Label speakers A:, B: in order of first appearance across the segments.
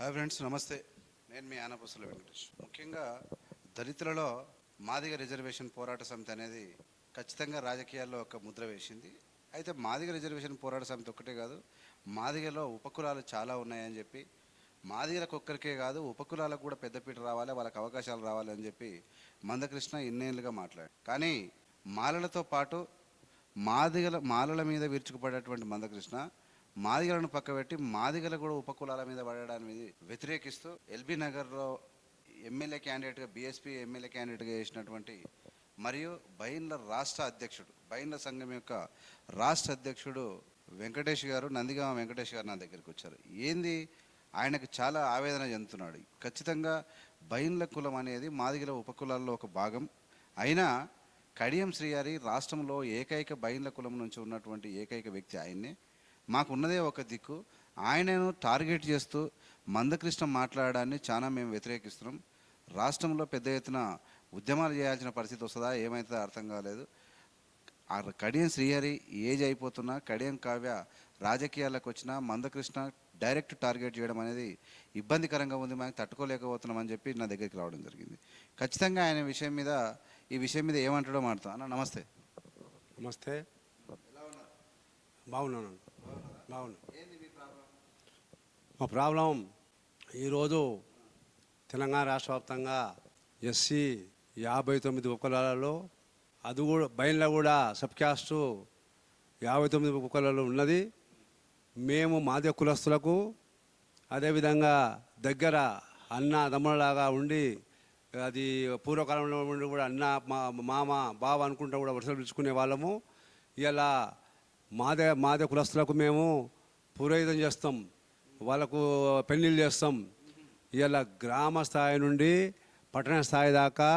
A: Hi friends నమస్తే. నేను మీ ఆనపసుల వెంకటేష్. ముఖ్యంగా దళితులలో మాదిగ రిజర్వేషన్ పోరాట సమితి అనేది ఖచ్చితంగా రాజకీయాల్లో ఒక ముద్ర వేసింది. అయితే మాదిగ రిజర్వేషన్ పోరాట సమితి ఒక్కటే కాదు మాదిగలో ఉపకులాలు చాలా ఉన్నాయని చెప్పి మాదిగలకు ఒక్కరికే కాదు ఉపకులాలకు కూడా పెద్దపీట రావాలి వాళ్ళకి అవకాశాలు రావాలి అని చెప్పి మందకృష్ణ ఇన్నేళ్ళుగా మాట్లాడాడు. కానీ మాలలతో పాటు మాదిగల మాలల మీద విరుచుకుపడేటువంటి మందకృష్ణ మాదిగలను పక్కబెట్టి మాదిగల కూడా ఉపకులాల మీద పడడానికి వ్యతిరేకిస్తూ ఎల్బీ నగర్లో ఎమ్మెల్యే క్యాండిడేట్గా బీఎస్పీ ఎమ్మెల్యే క్యాండిడేట్గా చేసినటువంటి మరియు బైన్ల రాష్ట్ర అధ్యక్షుడు బైన్ల సంఘం యొక్క రాష్ట్ర అధ్యక్షుడు వెంకటేష్ గారు నందిగామ వెంకటేష్ గారు నా దగ్గరికి వచ్చారు. ఏంది? ఆయనకు చాలా ఆవేదన చెందుతున్నాడు. ఖచ్చితంగా బైన్ల కులం అనేది మాదిగల ఉపకులాల్లో ఒక భాగం. అయినా కడియం శ్రీయారి రాష్ట్రంలో ఏకైక బైన్ల కులం నుంచి ఉన్నటువంటి ఏకైక వ్యక్తి ఆయన్నే. మాకున్నదే ఒక దిక్కు. ఆయనను టార్గెట్ చేస్తూ మందకృష్ణ మాట్లాడడాన్ని చాలా మేము వ్యతిరేకిస్తున్నాం. రాష్ట్రంలో పెద్ద ఎత్తున ఉద్యమాలు చేయాల్సిన పరిస్థితి వస్తుందా? ఏమైతుందో అర్థం కాలేదు. ఆ కడియం శ్రీహరి ఏజ్ అయిపోతున్నా కడియం కావ్య రాజకీయాలకు వచ్చిన మందకృష్ణ డైరెక్ట్ టార్గెట్ చేయడం అనేది ఇబ్బందికరంగా ఉంది. మనకి తట్టుకోలేకపోతున్నామని చెప్పి నా దగ్గరికి రావడం జరిగింది. ఖచ్చితంగా ఆయన విషయం మీద ఈ విషయం మీద ఏమంటాడో మాట్లాడతాం. అన్న నమస్తే.
B: నమస్తే. బాగున్నాను. అవును. మా ప్రాబ్లం ఈరోజు తెలంగాణ రాష్ట్ర వ్యాప్తంగా ఎస్సీ యాభై తొమ్మిది ఉపకులాలలో అది కూడా బయలులో కూడా సబ్ క్యాస్టు యాభై తొమ్మిది కుక్కలలో ఉన్నది. మేము మాదే కులస్తులకు అదేవిధంగా దగ్గర అన్న తమ్ముళ్ళలాగా ఉండి అది పూర్వకాలంలో ఉండి కూడా అన్న మా మామ బావ అనుకుంటూ కూడా వరుసలు పిలుచుకునే వాళ్ళము. ఇలా మాదే మాదే కులస్తులకు మేము పురోహితం చేస్తాం. వాళ్ళకు పెళ్ళిళ్ళు చేస్తాం. ఇలా గ్రామ స్థాయి నుండి పట్టణ స్థాయి దాకా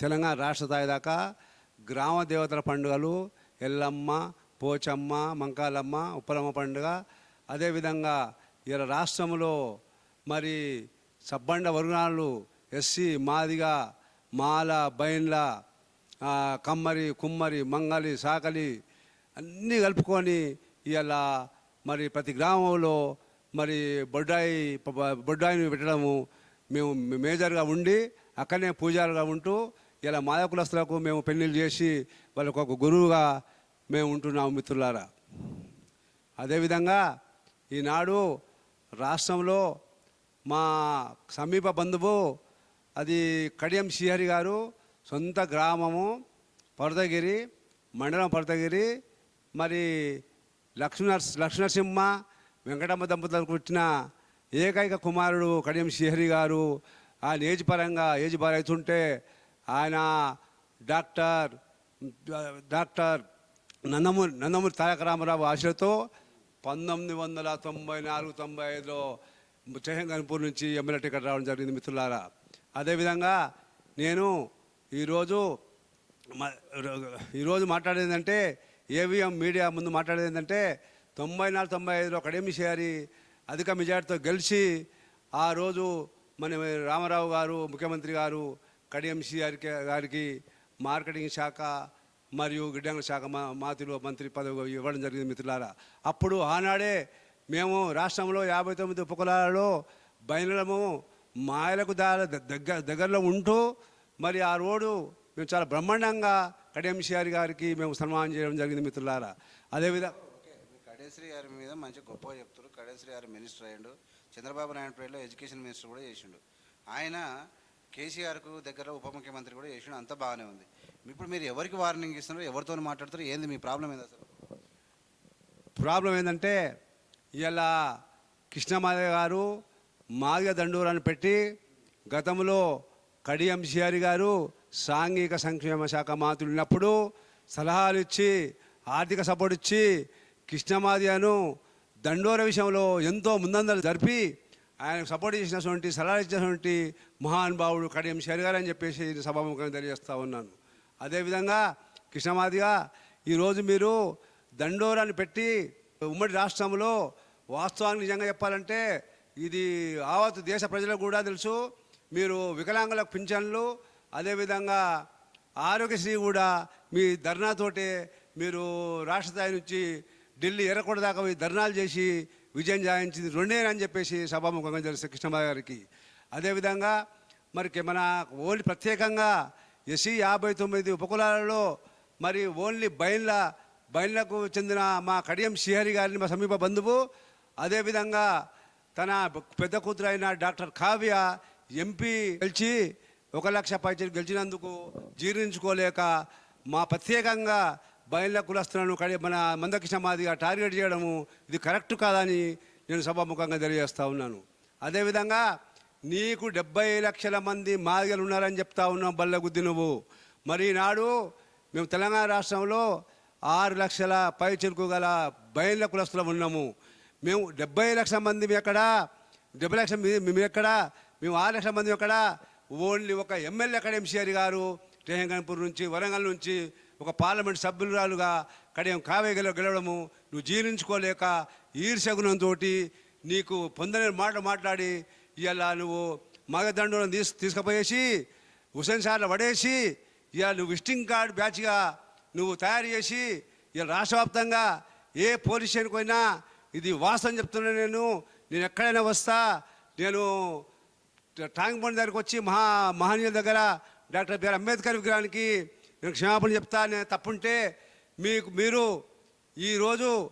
B: తెలంగాణ రాష్ట్ర స్థాయి దాకా గ్రామ దేవతల పండుగలు ఎల్లమ్మ పోచమ్మ మంకాలమ్మ ఉప్పలమ్మ పండుగ. అదేవిధంగా ఇలా రాష్ట్రంలో మరి సబ్బండ వర్గాలు ఎస్సీ మాదిగా మాల బైన్ల కమ్మరి కుమ్మరి మంగలి సాకలి అన్నీ కలుపుకొని ఇవాళ మరి ప్రతి గ్రామంలో మరి బొడ్డాయి బొడ్డాయిని పెట్టడము మేము మేజర్గా ఉండి అక్కడనే పూజారుగా ఉంటూ ఇలా మాయ కులస్తులకు మేము పెళ్ళిళ్ళు చేసి వాళ్ళకు ఒక గురువుగా మేము ఉంటున్నాము మిత్రులారా. అదేవిధంగా ఈనాడు రాష్ట్రంలో మా సమీప బంధువు అది కడియం శ్రీహరి గారు సొంత గ్రామము పరదగిరి మండలం పరదగిరి మరి లక్ష్మణ లక్ష్మణసింహ వెంకటమ్మ దంపతులకు పుట్టిన ఏకైక కుమారుడు కడియం శ్రీహరి గారు ఆయన ఏజ్ పరంగా ఏజ్ బాగా ఆయన డాక్టర్ డాక్టర్ నందమూరి నందమూరి తారక రామారావు ఆశలతో పంతొమ్మిది వందల తొంభై నాలుగు తొంభై ఐదులో చెహంగన్పూర్ నుంచి ఎమ్మెల్యే టికెట్ రావడం జరిగింది మిత్రులారా. అదేవిధంగా నేను ఈరోజు ఈరోజు మాట్లాడేదంటే ఏవిఎం మీడియా ముందు మాట్లాడేది ఏంటంటే తొంభై నాలుగు తొంభై ఐదులో కడియం చేయాలి? అధిక మెజార్టీతో గెలిచి ఆ రోజు మన రామారావు గారు ముఖ్యమంత్రి గారు కడియం గారికి గారికి మార్కెటింగ్ శాఖ మరియు గిడ్డంగుల శాఖ మా మాతిలో మంత్రి పదవి ఇవ్వడం జరిగింది మిత్రులారా. అప్పుడు ఆనాడే మేము రాష్ట్రంలో యాభై తొమ్మిది ఉపకులాలలో బయలుము మాయలకు దా దగ్గర దగ్గరలో ఉంటూ మరి ఆ రోడ్డు మేము చాలా బ్రహ్మాండంగా కడియం సిఆర్ గారికి మేము సన్మానం చేయడం జరిగింది మిత్రులారా. అదేవిధంగా
A: కడేశ్రీ గారి మీద మంచి గొప్పగా చెప్తారు కడేశ్రీ గారు మినిస్టర్ అయ్యిండు. చంద్రబాబు నాయుడు పీరియడ్లో ఎడ్యుకేషన్ మినిస్టర్ కూడా చేసిండు. ఆయన కేసీఆర్కు దగ్గర ఉప ముఖ్యమంత్రి కూడా చేసిండు. అంతా బాగానే ఉంది. ఇప్పుడు మీరు ఎవరికి వార్నింగ్ ఇస్తున్నారు? ఎవరితో మాట్లాడుతారు ఏంది మీ ప్రాబ్లం ఏంది అసలు?
B: ప్రాబ్లం ఏంటంటే ఇలా కృష్ణమాధవ్ గారు మాదిగ దండూరాన్ని పెట్టి గతంలో కడియం సిఆరి గారు సాంఘిక సంక్షేమ శాఖ మంత్రులు ఉన్నప్పుడు సలహాలు ఇచ్చి ఆర్థిక సపోర్ట్ ఇచ్చి కృష్ణమాదియాను దండోర విషయంలో ఎంతో ముందందలు జరిపి ఆయనకు సపోర్ట్ చేసినటువంటి సలహాలు ఇచ్చినటువంటి మహానుభావుడు కడియం సిఆరి గారు అని చెప్పేసి సభాముఖంగా తెలియజేస్తూ ఉన్నాను. అదేవిధంగా కృష్ణమాదిగా ఈరోజు మీరు దండోరాన్ని పెట్టి ఉమ్మడి రాష్ట్రంలో వాస్తవానికి నిజంగా చెప్పాలంటే ఇది ఆవత్ దేశ ప్రజలకు కూడా తెలుసు. మీరు వికలాంగులకు పింఛన్లు అదేవిధంగా ఆరోగ్యశ్రీ కూడా మీ ధర్నాతోటే మీరు రాష్ట్ర స్థాయి నుంచి ఢిల్లీ ఎర్రకొండ దాకా పోయి ధర్నాలు చేసి విజయం సాధించింది రెండేనని చెప్పేసి సభాముఖంగా తెలుసు కృష్ణబాబు గారికి. అదేవిధంగా మరి మన ఓన్లీ ప్రత్యేకంగా ఎస్సీ యాభై తొమ్మిది ఉపకులాలలో మరి ఓన్లీ బయళ్ళ బయళ్ళకు చెందిన మా కడియం శ్రీహరి గారిని మా సమీప బంధువు అదేవిధంగా తన పెద్ద కూతురు అయిన డాక్టర్ కావ్య ఎంపీ గెలిచి ఒక లక్ష పైచలు గెలిచినందుకు జీర్ణించుకోలేక మా ప్రత్యేకంగా బయళ్ళ కులస్తులను మన మందకృష్ణ మాదిగా టార్గెట్ చేయడము ఇది కరెక్ట్ కాదని నేను సభాముఖంగా తెలియజేస్తూ ఉన్నాను. అదేవిధంగా నీకు డెబ్బై లక్షల మంది మాదిగలు ఉన్నారని చెప్తా ఉన్నాం బల్లగుద్ది నువ్వు. మరి నాడు మేము తెలంగాణ రాష్ట్రంలో ఆరు లక్షల పై చెరుకు గల బయళ్ళ కులస్తులం ఉన్నాము. మేము డెబ్బై లక్షల మంది ఎక్కడ డెబ్బై లక్షల మేము ఎక్కడ మేము ఆరు లక్షల మంది ఎక్కడ ఓన్లీ ఒక ఎమ్మెల్యే కడియం ఎంసీఆర్ గారు టెహంగన్పూర్ నుంచి వరంగల్ నుంచి ఒక పార్లమెంట్ సభ్యురాలుగా కడియం కావేగలో గెలవడము నువ్వు జీర్ణించుకోలేక ఈర్షగుణంతో నీకు పొందని మాట మాట్లాడి ఇలా నువ్వు మగదండం తీసు తీసుకుపోయేసి హుసేన్ సార్లు పడేసి ఇలా నువ్వు విజిటింగ్ కార్డ్ బ్యాచ్గా నువ్వు తయారు చేసి ఇలా రాష్ట్ర వ్యాప్తంగా ఏ పోలీస్ స్టేషన్కి పోయినా ఇది వాస్తవం చెప్తున్నా నేను. నేను ఎక్కడైనా వస్తా నేను ట్యాంక్ బండ్ దగ్గరికి వచ్చి మహా మహనీయుల దగ్గర డాక్టర్ బిఆర్ అంబేద్కర్ విగ్రహానికి నేను క్షమాపణ చెప్తా నేను తప్పుంటే మీకు మీరు ఈరోజు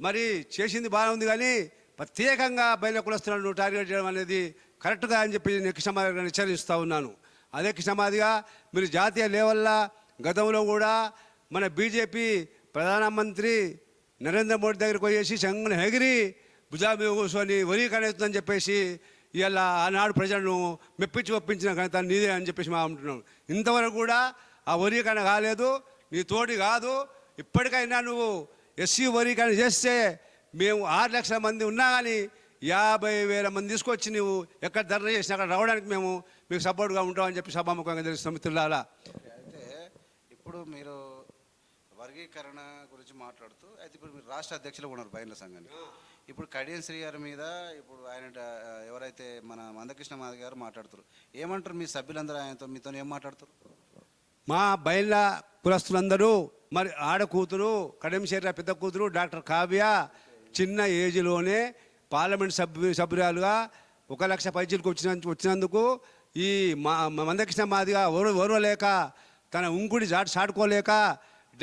B: మరి చేసింది బాగానే ఉంది కానీ ప్రత్యేకంగా బయట కులస్తులను టార్గెట్ చేయడం అనేది కరెక్ట్గా అని చెప్పి నేను కృష్ణమాది హెచ్చరిస్తూ ఉన్నాను. అదే కృష్ణమాదిగా మీరు జాతీయ లెవెల్లో గతంలో కూడా మన బీజేపీ ప్రధానమంత్రి నరేంద్ర మోడీ దగ్గరికి పోయేసి చంగన హెగిరి భుజా మీద కూర్చొని వరి చెప్పేసి ఇలా ఆనాడు ప్రజలను మెప్పించి ఒప్పించిన ఘనత నీదే అని చెప్పేసి మా అంటున్నాం ఇంతవరకు కూడా ఆ వరికన కాలేదు నీ తోటి కాదు. ఇప్పటికైనా నువ్వు ఎస్సీ వరి చేస్తే మేము ఆరు లక్షల మంది ఉన్నా కానీ యాభై వేల మంది తీసుకొచ్చి నువ్వు ఎక్కడ ధర్నా చేసినా అక్కడ రావడానికి మేము మీకు సపోర్ట్గా ఉంటామని చెప్పి సభాముఖంగా తెలుస్తాం మిత్రులారా.
A: అయితే ఇప్పుడు మీరు వర్గీకరణ గురించి మాట్లాడుతూ అయితే ఇప్పుడు మీరు రాష్ట్ర అధ్యక్షులు ఉన్నారు బయట సంఘానికి. ఇప్పుడు కడియం శ్రీ గారి మీద ఇప్పుడు ఆయన ఎవరైతే మన మందకృష్ణ మాధవ్ గారు మాట్లాడుతారు ఏమంటారు మీ సభ్యులందరూ ఆయనతో? మీతో ఏం మాట్లాడుతారు?
B: మా బయళ్ళ కులస్తులందరూ మరి ఆడ కూతురు కడెంశేర పెద్ద కూతురు డాక్టర్ కావ్య చిన్న ఏజ్లోనే పార్లమెంట్ సభ్యు సభ్యురాలుగా ఒక లక్ష పైచీలకు వచ్చిన వచ్చినందుకు ఈ మా మందకృష్ణ మాదిగా ఓరు ఓర్వలేక తన ఉంకుడి చాటు చాటుకోలేక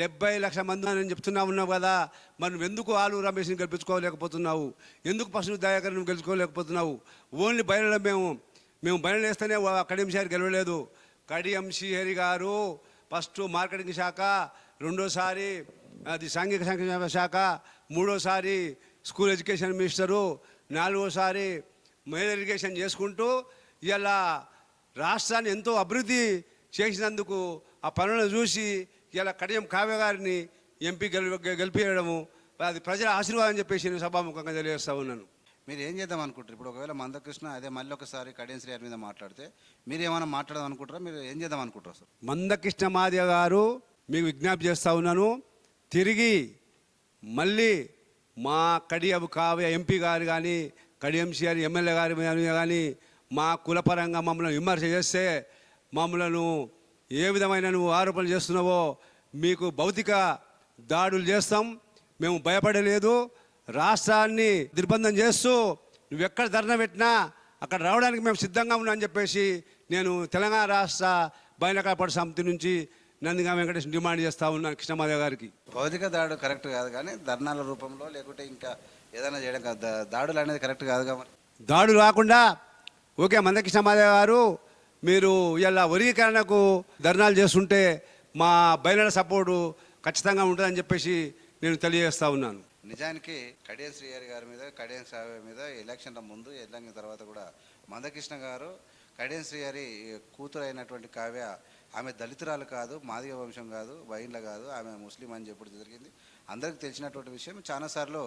B: డెబ్బై లక్షల మంది అని చెప్తున్నా ఉన్నావు కదా. మనం ఎందుకు ఆలు రమేష్ని గెలిపించుకోలేకపోతున్నావు? ఎందుకు పశువు దయాకర్ గెలుచుకోలేకపోతున్నావు? ఓన్లీ బయలులో మేము మేము బయలు వేస్తేనే కడియం షేర్ గెలవలేదు. కడియం శ్రీహరి గారు ఫస్ట్ మార్కెటింగ్ శాఖ రెండోసారి అది సాంఘిక సంక్షేమ శాఖ మూడోసారి స్కూల్ ఎడ్యుకేషన్ మినిస్టరు నాలుగోసారి మెయిల్ ఎడ్యుకేషన్ చేసుకుంటూ ఇలా రాష్ట్రాన్ని ఎంతో అభివృద్ధి చేసినందుకు ఆ పనులను చూసి ఇలా కడియం కావ్య గారిని ఎంపీ గెలి గెలిపించడము అది ప్రజల ఆశీర్వాదం చెప్పేసి నేను సభాముఖంగా తెలియజేస్తా ఉన్నాను.
A: మీరు ఏం చేద్దాం అనుకుంటారు? ఇప్పుడు ఒకవేళ మందకృష్ణ అదే మళ్ళీ ఒకసారి కడియం శ్రీ గారి మీద మాట్లాడితే మీరు ఏమైనా మాట్లాడదాం అనుకుంటారా? మీరు ఏం చేద్దాం అనుకుంటారు అసలు?
B: మందకృష్ణ మాదిగ గారు మీకు విజ్ఞప్తి చేస్తా ఉన్నాను. తిరిగి మళ్ళీ మా కడియం కావ్య ఎంపీ గారు కానీ కడియం గారి ఎమ్మెల్యే గారి మీద కానీ మా కులపరంగా మమ్మల్ని విమర్శ చేస్తే మమ్మలను ఏ విధమైన నువ్వు ఆరోపణలు చేస్తున్నావో మీకు భౌతిక దాడులు చేస్తాం. మేము భయపడలేదు. రాష్ట్రాన్ని నిర్బంధం చేస్తూ నువ్వు ఎక్కడ ధర్నా పెట్టినా అక్కడ రావడానికి మేము సిద్ధంగా ఉన్నామని చెప్పేసి నేను తెలంగాణ రాష్ట్ర బయట కాపాడు సమితి నుంచి నందిగా వెంకటేష్ డిమాండ్ చేస్తా ఉన్నాను కృష్ణమాదేవ్ గారికి.
A: భౌతిక దాడు కరెక్ట్ కాదు కానీ ధర్నాల రూపంలో లేకుంటే ఇంకా ఏదైనా చేయడం కాదు. దాడులు అనేది కరెక్ట్ కాదుగా మరి
B: దాడులు రాకుండా ఓకే మందకృష్ణమాదేవ్ గారు మీరు ఇలా వర్గీకరణకు ధర్నాలు చేస్తుంటే మా బయలుడ సపోర్టు ఖచ్చితంగా ఉంటుందని చెప్పేసి నేను తెలియజేస్తా ఉన్నాను.
A: నిజానికి కడియం శ్రీహరి గారి మీద కడియం సావే మీద ఎలక్షన్ల ముందు ఎల్లంగిన తర్వాత కూడా మందకృష్ణ గారు కడియం శ్రీహరి కూతురు అయినటువంటి కావ్య ఆమె దళితురాలు కాదు మాదిగ వంశం కాదు వైన్ల కాదు ఆమె ముస్లిం అని చెప్పడం జరిగింది. అందరికీ తెలిసినటువంటి విషయం చాలాసార్లు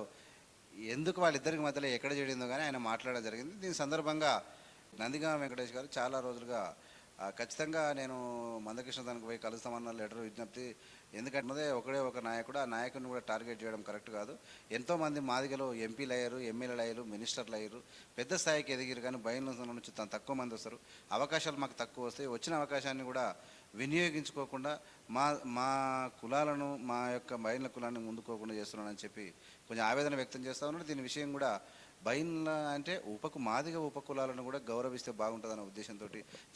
A: ఎందుకు వాళ్ళిద్దరికి మధ్యలో ఎక్కడ జరిగిందో కానీ ఆయన మాట్లాడడం జరిగింది. దీని సందర్భంగా నందిగా వెంకటేష్ గారు చాలా రోజులుగా ఖచ్చితంగా నేను మందకృష్ణ దానికి పోయి కలుస్తామన్న లెటర్ విజ్ఞప్తి ఎందుకంటే ఒకడే ఒక నాయకుడు ఆ నాయకుడిని కూడా టార్గెట్ చేయడం కరెక్ట్ కాదు. ఎంతోమంది మాదిగలో ఎంపీలు అయ్యారు ఎమ్మెల్యేలు అయ్యారు మినిస్టర్లు అయ్యారు. పెద్ద స్థాయికి ఎదిగిరు కానీ బయలు నుంచి తను తక్కువ మంది వస్తారు. అవకాశాలు మాకు తక్కువ వస్తాయి. వచ్చిన అవకాశాన్ని కూడా వినియోగించుకోకుండా మా మా కులాలను మా యొక్క బయలు కులాన్ని ముందుకోకుండా చేస్తున్నానని చెప్పి కొంచెం ఆవేదన వ్యక్తం చేస్తూ ఉన్నారు దీని విషయం కూడా బైన్ల అంటే ఉపకు మాదిగ ఉపకులాలను కూడా గౌరవిస్తే బాగుంటుందన్న ఉద్దేశంతో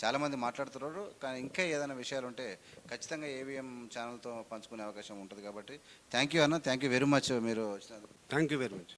A: చాలామంది మాట్లాడుతున్నారు. కానీ ఇంకా ఏదైనా విషయాలు ఉంటే ఖచ్చితంగా ఏవిఎం ఛానల్తో పంచుకునే అవకాశం ఉంటుంది కాబట్టి థ్యాంక్ యూ అన్న థ్యాంక్ యూ వెరీ మచ్ మీరు వచ్చిన
B: థ్యాంక్ యూ వెరీ మచ్.